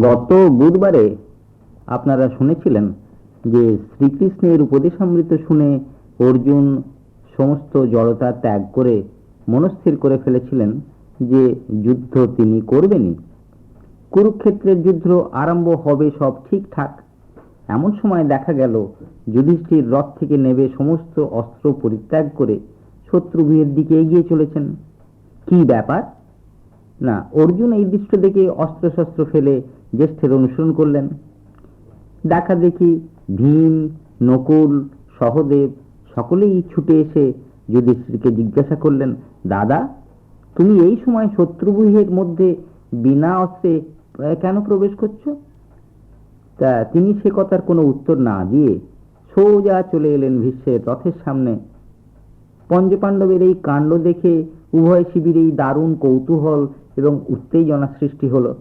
গত বুধবারে আপনারা শুনেছিলেন যে শ্রীকৃষ্ণের উপদেশামৃত শুনে অর্জুন সমস্ত জড়তা ত্যাগ করে মনস্থির করে ফেলেছিলেন যে যুদ্ধ তিনি করবেনই। কুরুক্ষেত্রের যুদ্ধ আরম্ভ হবে সব ঠিকঠাক। এমন সময় দেখা গেল, যুধিষ্ঠির রথ থেকে নেবে সমস্ত অস্ত্র পরিত্যাগ করে শত্রুভূয়ের দিকে এগিয়ে চলেছেন। কি ব্যাপার? না, অর্জুন এই দৃশ্য দেখে অস্ত্রশস্ত্র ফেলে জ্যেষ্ঠের অনুসরণ করলেন। দেখা দেখি ভীম, নকুল, সহদেব সকলেই ছুটে এসে যুধিষ্ঠিরকে জিজ্ঞাসা করলেন, দাদা, তুমি এই সময় শত্রুভূহের মধ্যে বিনা অস্ত্রে কেন প্রবেশ করছ? তা তিনি সে কথার কোনো উত্তর না দিয়ে সোজা চলে এলেন ভীষ্মের রথের সামনে। পঞ্চপাণ্ডবের এই কাণ্ড দেখে উভয় শিবিরেই দারুণ কৌতূহল এবং উত্তেজনা সৃষ্টি হলো।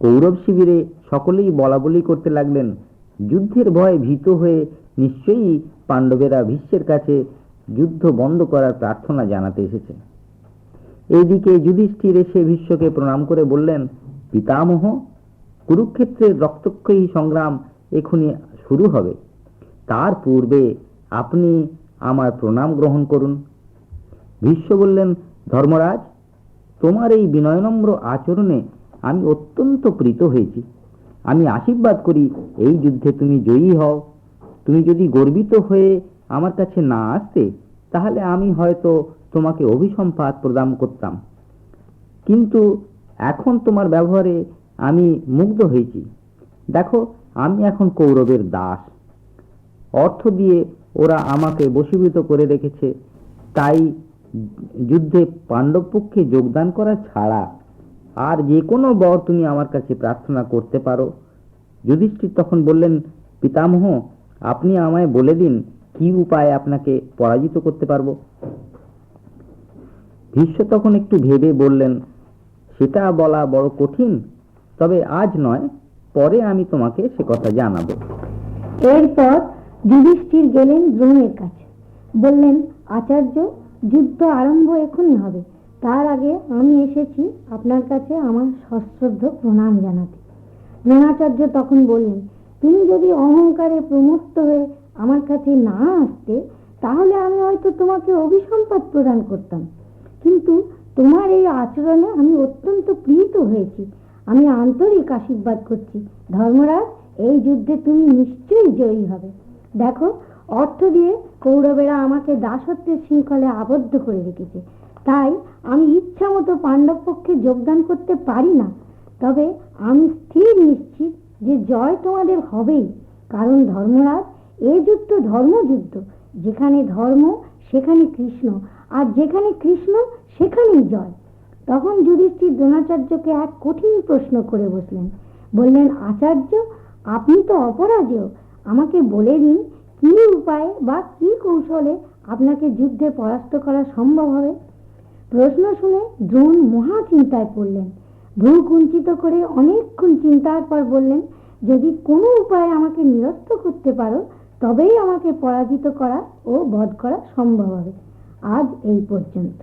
কৌরব শিবিরে সকলেই বলা বলি করতে লাগলেন। যুদ্ধের ভয়ে ভীত হয়ে নিশ্চয়ই পাণ্ডবেরা ভীষ্মের কাছে যুদ্ধ বন্ধ করার প্রার্থনা জানাতে এসেছে এইদিকে যুধিষ্ঠির এসে ভীষ্মকে প্রণাম করে বললেন, পিতামহ, কুরুক্ষেত্রের রক্তক্ষয়ী সংগ্রাম এখনই শুরু হবে। তার পূর্বে আপনি আমার প্রণাম গ্রহণ করুন। ভীষ্ম বললেন, ধর্মরাজ, তোমার এই বিনয়নম্র আচরণে আমি অত্যন্ত প্রীত হয়েছি। আমি আশীর্বাদ করি, এই যুদ্ধে তুমি জয়ী হও। তুমি যদি গর্বিত হয়ে আমার কাছে না আসতে, তাহলে আমি হয়তো তোমাকে অভিসম্পাত প্রদান করতাম। কিন্তু এখন তোমার ব্যবহারে আমি মুগ্ধ হয়েছি। দেখো, আমি এখন কৌরবের দাস। অর্থ দিয়ে ওরা আমাকে বশীভূত করে রেখেছে। তাই যুদ্ধে পাণ্ডব পক্ষে যোগদান করা ছাড়া আর যে কোনো বর তুমি আমার কাছে প্রার্থনা করতে পারো। যুধিষ্ঠির তখন বললেন, পিতামহ, আপনি আমায় বলে দিন, কি উপায়ে আপনাকে পরাজিত করতে পারব? ভীষ্ম তখন একটু ভেবে বললেন, সেটা বলা বড় কঠিন, তবে আজ নয়, পরে আমি তোমাকে সে কথা জানাব। এরপর যুধিষ্ঠির গেলেন দ্রোণের কাছে। বললেন, আচার্য, যুদ্ধ আরম্ভ এখনই হবে। তার আগে আমি এসেছি আপনার কাছে আমার সশ্রদ্ধ প্রণাম জানাতে। দ্রোণাচার্য তখন বললেন, তুমি যদি অহংকারে প্রমত্ত হয়ে আমার কাছে না আসতে, তাহলে আমি হয়তো তোমাকে অভিসম্পাদ প্রদান করতাম। কিন্তু তোমার এই আচরণে আমি অত্যন্ত প্রীত হয়েছি। আমি আন্তরিক আশীর্বাদ করছি। ধর্মরাজ, এই যুদ্ধে তুমি নিশ্চয়ই জয়ী হবে। দেখো, অর্থ দিয়ে কৌরবেরা আমাকে দাসত্বের শৃঙ্খলে আবদ্ধ করে রেখেছে। তাই আমি ইচ্ছা মতো পাণ্ডব পক্ষে যোগদান করতে পারি না। তবে আমি স্থির নিশ্চিত যে জয় তোমাদের হবেই, কারণ ধর্মরাজ এ যুদ্ধ ধর্মযুদ্ধ, যেখানে ধর্ম, সেখানে কৃষ্ণ, আর যেখানে কৃষ্ণ, সেখানেই জয়। তখন যুধিষ্ঠির দ্রোণাচার্যকে এক কঠিন প্রশ্ন করে বসলেন। বললেন, আচার্য, আপনি তো অপরাজেয়। আমাকে বলে দিন, কি উপায়ে বা কি কৌশলে আপনাকে যুদ্ধে পরাস্ত করা সম্ভব হবে? প্রশ্ন শুনে দ্রোণ মহা চিন্তায় পড়লেন। ভ্রু কুঞ্চিত করে অনেকক্ষণ চিন্তার পর বললেন, যদি কোনো উপায়ে আমাকে নিরস্ত করতে পারো, তবেই আমাকে পরাজিত করা ও বধ করা সম্ভব হবে। আজ এই পর্যন্ত।